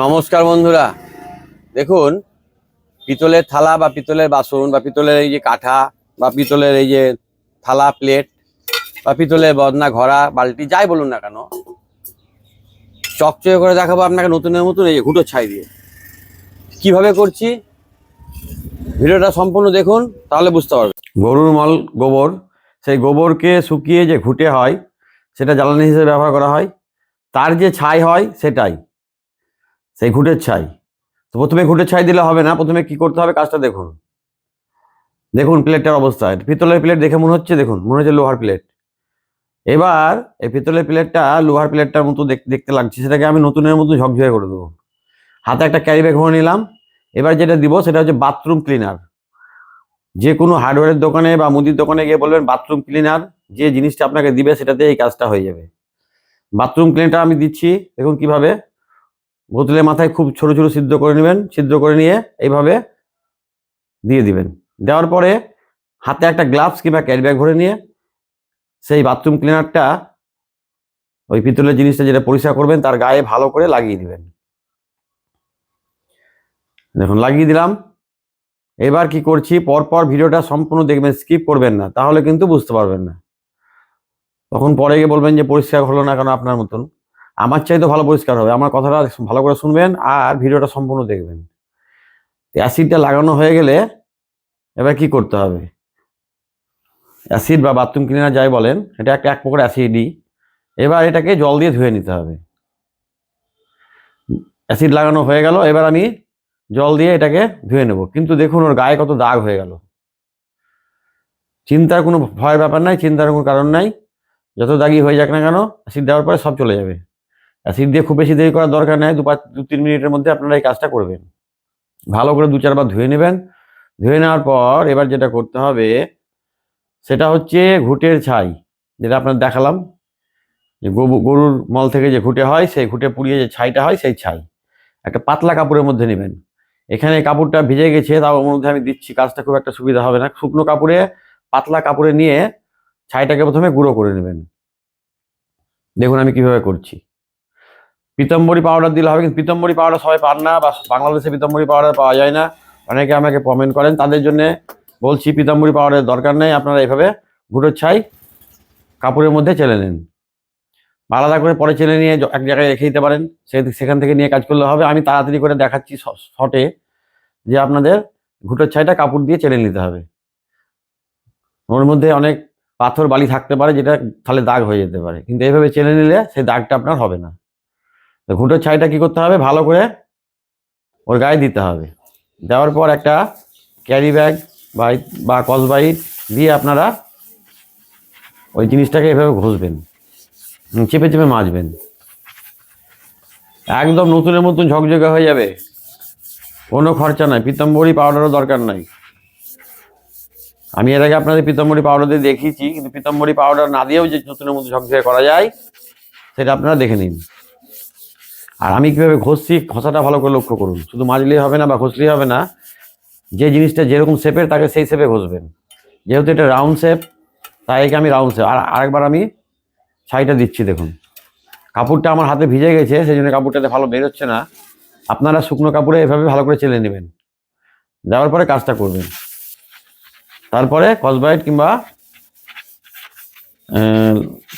নমস্কার বন্ধুরা। দেখুন, পিতলের থালা বা পিতলের বাসন বা পিতলের এই যে কাঠা বা পিতলের এই যে থালা প্লেট বা পিতলের বদনা ঘড়া, বালতি, যাই বলুন না কেন, চকচকে করে দেখাবো আপনাকে নতুনের মতন এই ঘুটো ছাই দিয়ে। কীভাবে করছি? ভিডিওটা সম্পূর্ণ দেখুন, তাহলে বুঝতে পারবেন। গরুর মল, গোবর, সেই গোবরকে শুকিয়ে যে ঘুটে হয়, সেটা জ্বালানি হিসেবে ব্যবহার করা হয়, তার যে ছাই হয়, সেটাই। সেই ঘুটের ছাই। তো প্রথমে ঘুটের ছাই দিলে হবে না, প্রথমে কি করতে হবে কাজটা দেখুন। দেখুন প্লেটটার অবস্থা পিতলের প্লেট দেখে মনে হচ্ছে, দেখুন, মনে হচ্ছে লোহার প্লেট। এবার এই পিতলের প্লেটটা লোহার প্লেটটার মতো দেখতে লাগছে, সেটাকে আমি নতুনের মতো ঝকঝকে করে দেবো। হাতে একটা ক্যারি ব্যাগ ভরে নিলাম। এবার যেটা দিব সেটা হচ্ছে বাথরুম ক্লিনার। যে কোনো হার্ডওয়্যারের দোকানে বা মুদির দোকানে গিয়ে বলবেন, বাথরুম ক্লিনার, যে জিনিসটা আপনাকে দিবে সেটাতে এই কাজটা হয়ে যাবে। বাথরুম ক্লিনারটা আমি দিচ্ছি, দেখুন কীভাবে। বোতলের মাথায় খুব ছোট ছোট সিদ্ধ করে নেবেন সিদ্ধ করে নিয়ে এইভাবে দিয়ে দিবেন। দেওয়ার পরে হাতে একটা গ্লাভস কিংবা ক্যারি ব্যাগ ভরে নিয়ে সেই বাথরুম ক্লিনারটা ওই পিতলের জিনিসটা যেটা পরিষ্কার করবেন তার গায়ে ভালো করে লাগিয়ে দিবেন। দেখুন, লাগিয়ে দিলাম। এবার কি করছি? পরপর ভিডিওটা সম্পূর্ণ দেখবেন, স্কিপ করবেন না, তাহলে কিন্তু বুঝতে পারবেন না। তখন পরে গিয়ে বলবেন যে পরিষ্কার হলো না কেন আপনার মতন। আমার চাইতে ভালো পরিষ্কার হবে। আমার কথাটা ভালো করে শুনবেন আর ভিডিওটা সম্পূর্ণ দেখবেন। অ্যাসিডটা লাগানো হয়ে গেলে এবার কি করতে হবে? অ্যাসিড বা বাথরুম ক্লিনার যাই বলেন, এটা একটা এক প্রকার অ্যাসিডই। এবার এটাকে জল দিয়ে ধুয়ে নিতে হবে। অ্যাসিড লাগানো হয়ে গেল, এবার আমি জল দিয়ে এটাকে ধুয়ে নেব। কিন্তু দেখুন, ওর গায়ে কত দাগ হয়ে গেল। চিন্তার কোনো ভয় ব্যাপার নাই, চিন্তার কোনো কারণ নাই। যত দাগি হয়ে যাক না কেন, অ্যাসিড দেওয়ার পরে সব চলে যাবে। অ্যাসিড দিয়ে খুব বেশি দেরি করার দরকার নেই দু পাঁচ দু তিন মিনিটের মধ্যে আপনারা এই কাজটা করবেন। ভালো করে দু চারবার ধুয়ে নেবেন। ধুয়ে নেওয়ার পর এবার যেটা করতে হবে, সেটা হচ্ছে ঘুটের ছাই, যেটা আপনার দেখালাম। যে গরু- গরুর মল থেকে যে ঘুটে হয়, সেই ঘুটে পুড়িয়ে যে ছাইটা হয়, সেই ছাই। একটা পাতলা কাপড়ের মধ্যে নেবেন। এখানে কাপড়টা ভিজে গেছে, তাও ওর মধ্যে আমি দিচ্ছি, কাজটা খুব একটা সুবিধা হবে না। শুকনো কাপড়ে, পাতলা কাপড়ে নিয়ে ছাইটাকে প্রথমে গুঁড়ো করে নেবেন। দেখুন আমি কীভাবে করছি। পিতম্বরী পাউডার দিলে হবে, কিন্তু পিতম্বরী পাউডার সবাই পান না, বা বাংলাদেশে পিতম্বরী পাউডার পাওয়া যায় না। অনেকে আমাকে কমেন্ট করেন, তাদের জন্য বলছি পিতাম্বরী পাউডারের দরকার নেই, আপনারা এইভাবে গুঁড়োর ছাই কাপড়ের মধ্যে চেলে নিন। আলাদা করে পরে চেলে নিয়ে এক জায়গায় রেখে দিতে পারেন সেখান থেকে নিয়ে কাজ করলে হবে। আমি তাড়াতাড়ি করে দেখাচ্ছি শটে যে আপনাদের ঘুটোর ছাইটা কাপড় দিয়ে চেলে নিতে হবে। ওর মধ্যে অনেক পাথর বালি থাকতে পারে, যেটা তাহলে দাগ হয়ে যেতে পারে। কিন্তু এইভাবে চেলে নিলে সেই দাগটা আপনার হবে না। ঘুটোর ছাইটা কি করতে হবে? ভালো করে ওর গায়ে দিতে হবে। দেওয়ার পর একটা ক্যারি ব্যাগ বা বা কসবাইট দিয়ে আপনারা ওই জিনিসটাকে এভাবে ঘষবেন। চেপে চেপে মাজবেন। একদম নতুনের মতন ঝকঝকে হয়ে যাবে। কোনো খরচা নাই। পিতাম্বরী পাউডারও দরকার নাই। আমি এর আগে আপনাদের পিতাম্বরী পাউডার দিয়ে দেখিয়েছি, কিন্তু পিতাম্বরী পাউডার না দিয়েও যে নতুনের মতো ঝকঝকে করা যায়, সেটা আপনারা দেখে নিন। আর আমি কীভাবে ঘষছি, ঘষাটা ভালো করে লক্ষ্য করুন। শুধু মাজলেই হবে না বা ঘষলেই হবে না, যে জিনিসটা যেরকম শেপের, তাকে সেই শেপে ঘষবেন। যেহেতু এটা রাউন্ড শেপ, তাই একে আমি রাউন্ড শেপ আর আরেকবার আমি ছাইটা দিচ্ছি, দেখুন। কাপড়টা আমার হাতে ভিজে গেছে, সেই জন্য কাপড়টাতে ভালো বেরোচ্ছে না। আপনারা শুকনো কাপড়ে এভাবে ভালো করে চেলে নেবেন। দেওয়ার পরে কাজটা করবেন। তারপরে কসবাইট কিংবা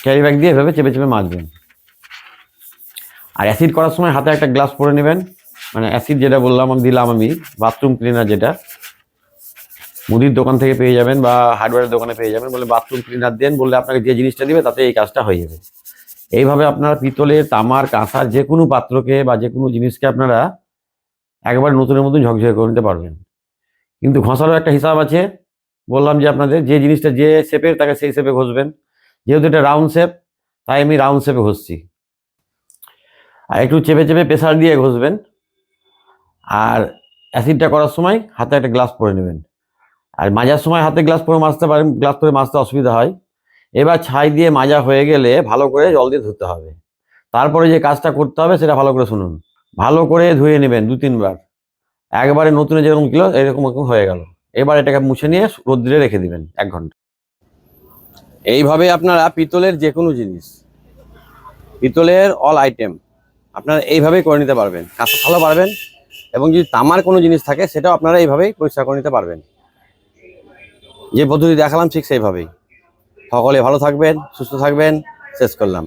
ক্যারি ব্যাগ দিয়ে এভাবে চেপে চেপে মাজবেন। আর অ্যাসিড করার সময় হাতে একটা গ্লাস পরে নেবেন। মানে অ্যাসিড যেটা বললাম আমি, দিলাম আমি বাথরুম ক্লিনার যেটা। মুদির দোকান থেকে পেয়ে যাবেন বা হার্ডওয়্যারের দোকানে পেয়ে যাবেন বলে বাথরুম ক্লিনার দেন, বললে আপনাকে যে জিনিসটা দিবে তাতে এই কাজটা হয়ে যাবে। এইভাবে আপনারা পিতলের তামার কাঁসার যে কোনো পাত্রকে বা যে কোনো জিনিসকে আপনারা একবার নতুনের মতন ঝকঝকে করে নিতে পারবেন। কিন্তু ঘষারও একটা হিসাব আছে। বললাম যে আপনাদের যে জিনিসটা যে শেপের তাকে সেই শেপে ঘষবেন। যেহেতু এটা রাউন্ড শেপ তাই আমি রাউন্ড শেপে ঘষছি। আর একটু চেপে চেপে প্রেসার দিয়ে ঘষবেন। আর অ্যাসিডটা করার সময় হাতে একটা গ্লাস পরে নেবেন। আর মাজার সময় হাতে গ্লাস পরে মাজতে পারেন, গ্লাস পরে মাজতে অসুবিধা হয়। এবার ছাই দিয়ে মাজা হয়ে গেলে ভালো করে জল দিয়ে ধুতে হবে। তারপরে যে কাজটা করতে হবে সেটা ভালো করে শুনুন। ভালো করে ধুয়ে নেবেন দু, তিনবার। একবারে নতুন যেরকম কিলো এরকম এরকম হয়ে গেল। এবার এটাকে মুছে নিয়ে রোদ্রে রেখে দিবেন এক ঘণ্টা। এইভাবে আপনারা পিতলের যে কোনো জিনিস, পিতলের অল আইটেম আপনারা এইভাবেই করে নিতে পারবেন। কাজটা ভালো পারবেন এবং যদি তামার কোনো জিনিস থাকে, সেটাও আপনারা এইভাবেই পরিষ্কার করে নিতে পারবেন। যে পদ্ধতি দেখালাম ঠিক সেইভাবেই। সকলে ভালো থাকবেন, সুস্থ থাকবেন। শেষ করলাম।